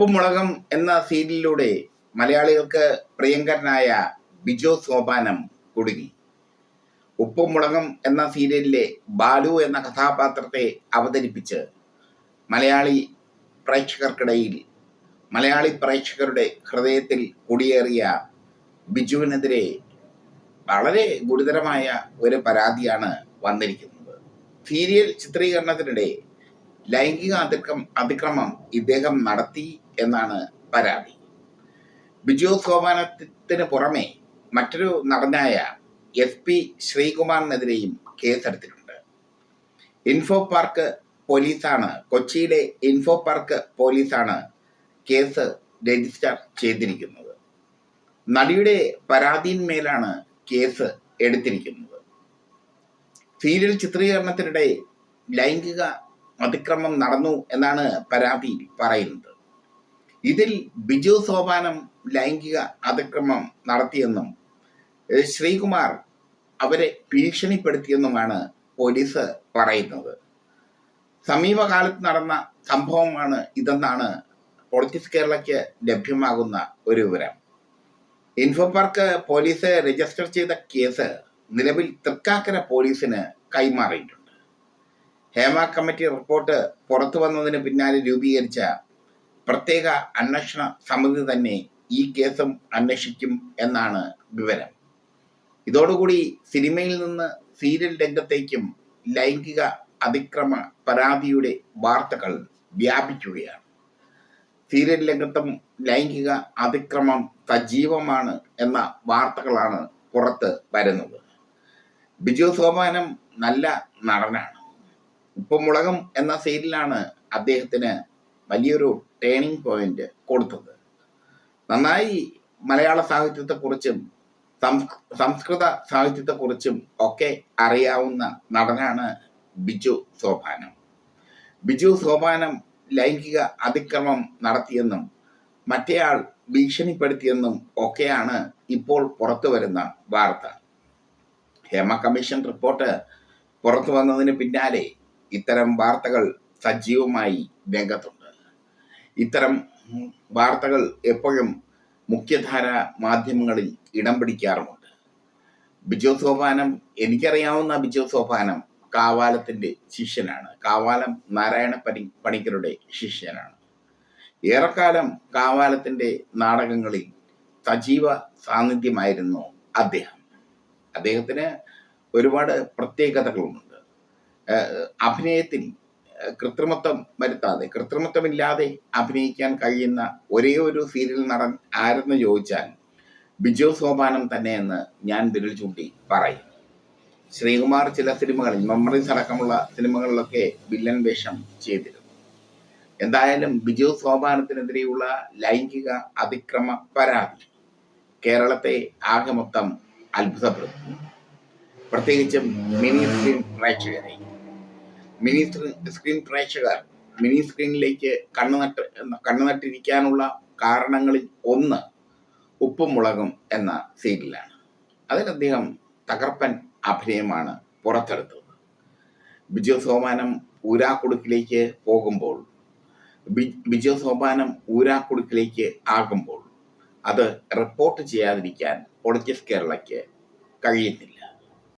ഉപ്പും മുളകും എന്ന സീരിയലിലൂടെ മലയാളികൾക്ക് പ്രിയങ്കരനായ ബിജോ സോപാനം കുടുങ്ങി. ഉപ്പും മുളകും എന്ന സീരിയലിലെ ബാലു എന്ന കഥാപാത്രത്തെ അവതരിപ്പിച്ച് മലയാളി പ്രേക്ഷകർക്കിടയിൽ മലയാളി പ്രേക്ഷകരുടെ ഹൃദയത്തിൽ കുടിയേറിയ ബിജുവിനെതിരെ വളരെ ഗുരുതരമായ ഒരു പരാതിയാണ് വന്നിരിക്കുന്നത്. സീരിയൽ ചിത്രീകരണത്തിനിടെ ലൈംഗിക അതിക്രം അതിക്രമം ഇദ്ദേഹം നടത്തി എന്നാണ് പരാതി. ബിജു സോപാനത്തിന് പുറമെ മറ്റൊരു നടനായ എസ് പി ശ്രീകുമാറിനെതിരെയും കേസെടുത്തിട്ടുണ്ട്. ഇൻഫോ പാർക്ക് പോലീസാണ് കൊച്ചിയിലെ ഇൻഫോ പാർക്ക് പോലീസാണ് കേസ് രജിസ്റ്റർ ചെയ്തിരിക്കുന്നത്. നടിയുടെ പരാതിയിന്മേലാണ് കേസ് എടുത്തിരിക്കുന്നത്. സീരിയൽ ചിത്രീകരണത്തിനിടെ ലൈംഗിക അതിക്രമം നടന്നു എന്നാണ് പരാതിയിൽ പറയുന്നത്. ഇതിൽ ബിജു സോപാനം ലൈംഗിക അതിക്രമം നടത്തിയെന്നും ശ്രീകുമാർ അവരെ ഭീഷണിപ്പെടുത്തിയെന്നുമാണ് പോലീസ് പറയുന്നത്. സമീപകാലത്ത് നടന്ന സംഭവമാണ് ഇതെന്നാണ് പൊളിറ്റിക്സ് കേരളയ്ക്ക് ലഭ്യമാകുന്ന ഒരു വിവരം. ഇൻഫോപാർക്ക് പോലീസ് രജിസ്റ്റർ ചെയ്ത കേസ് നിലവിൽ തൃക്കാക്കര പോലീസിന് കൈമാറിയിട്ടുണ്ട്. ഹേമ കമ്മിറ്റി റിപ്പോർട്ട് പുറത്തു വന്നതിന് പിന്നാലെ രൂപീകരിച്ച പ്രത്യേക അന്വേഷണ സമിതി തന്നെ ഈ കേസും അന്വേഷിക്കും എന്നാണ് വിവരം. ഇതോടുകൂടി സിനിമയിൽ നിന്ന് സീരിയൽ രംഗത്തേക്കും ലൈംഗിക അതിക്രമ പരാതിയുടെ വാർത്തകൾ വ്യാപിക്കുകയാണ്. സീരിയൽ രംഗത്തും ലൈംഗിക അതിക്രമം സജീവമാണ് എന്ന വാർത്തകളാണ് പുറത്ത് വരുന്നത്. ബിജു സോപാനം നല്ല നടനാണ്. ഉപ്പുമുളകം എന്ന സീരിയലാണ് അദ്ദേഹത്തിന് വലിയൊരു ടേണിംഗ് പോയിന്റ് കൊടുത്തത്. നന്നായി മലയാള സാഹിത്യത്തെക്കുറിച്ചും സംസ് സംസ്കൃത സാഹിത്യത്തെക്കുറിച്ചും ഒക്കെ അറിയാവുന്ന നടനാണ് ബിജു സോപാനം. ബിജു സോപാനം ലൈംഗിക അതിക്രമം നടത്തിയെന്നും മറ്റേയാൾ ഭീഷണിപ്പെടുത്തിയെന്നും ഒക്കെയാണ് ഇപ്പോൾ പുറത്തു വരുന്ന വാർത്ത. ഹേമ കമ്മീഷൻ റിപ്പോർട്ട് പുറത്തു വന്നതിന് പിന്നാലെ ഇത്തരം വാർത്തകൾ സജീവമായി രംഗത്തുണ്ട്. ഇത്തരം വാർത്തകൾ എപ്പോഴും മുഖ്യധാര മാധ്യമങ്ങളിൽ ഇടം പിടിക്കാറുമുണ്ട്. ബിജു സോപാനം എനിക്കറിയാവുന്ന ബിജു സോപാനം കാവാലത്തിന്റെ ശിഷ്യനാണ്. കാവാലം നാരായണ പണി പണിക്കരുടെ ശിഷ്യനാണ്. ഏറെക്കാലം കാവാലത്തിന്റെ നാടകങ്ങളിൽ സജീവ സാന്നിധ്യമായിരുന്നു അദ്ദേഹം. അദ്ദേഹത്തിന് ഒരുപാട് പ്രത്യേകതകളുമുണ്ട്. ഏഹ് അഭിനയത്തിൽ കൃത്രിമത്വം വരുത്താതെ കൃത്രിമത്വമില്ലാതെ അഭിനയിക്കാൻ കഴിയുന്ന ഒരേ ഒരു സീരിയൽ നടൻ ആരെന്ന് ചോദിച്ചാൽ ബിജു സോപാനം തന്നെയെന്ന് ഞാൻ വിരൽ ചൂണ്ടി പറയും. ശ്രീകുമാർ ചില സിനിമകളിൽ മെമ്മറീസ് അടക്കമുള്ള സിനിമകളിലൊക്കെ വില്ലൻ വേഷം ചെയ്തിരുന്നു. എന്തായാലും ബിജു സോപാനത്തിനെതിരെയുള്ള ലൈംഗിക അതിക്രമ പരാതി കേരളത്തെ ആകെ മൊത്തം അത്ഭുതപ്പെടുത്തുന്നു. പ്രത്യേകിച്ചും മിനി ഫിലിം പ്രേക്ഷകരെ. മിനി സ്ക്രീൻ പ്രേക്ഷകർ മിനി സ്ക്രീനിലേക്ക് കണ്ണു നട്ട് കണ്ണു നട്ടിരിക്കാനുള്ള കാരണങ്ങളിൽ ഒന്ന് ഉപ്പും മുളകും എന്ന സീരിയലാണ്. അതിൽ അദ്ദേഹം തകർപ്പൻ അഭിനയമാണ് പുറത്തെടുത്തത്. ബിജു സോമാനം ഊരാക്കുടുക്കിലേക്ക് പോകുമ്പോൾ ബിജു സോപാനം ഊരാക്കുടുക്കിലേക്ക് ആകുമ്പോൾ അത് റിപ്പോർട്ട് ചെയ്യാതിരിക്കാൻ പൊളിറ്റിക്സ് കേരളയ്ക്ക് കഴിയുന്നില്ല.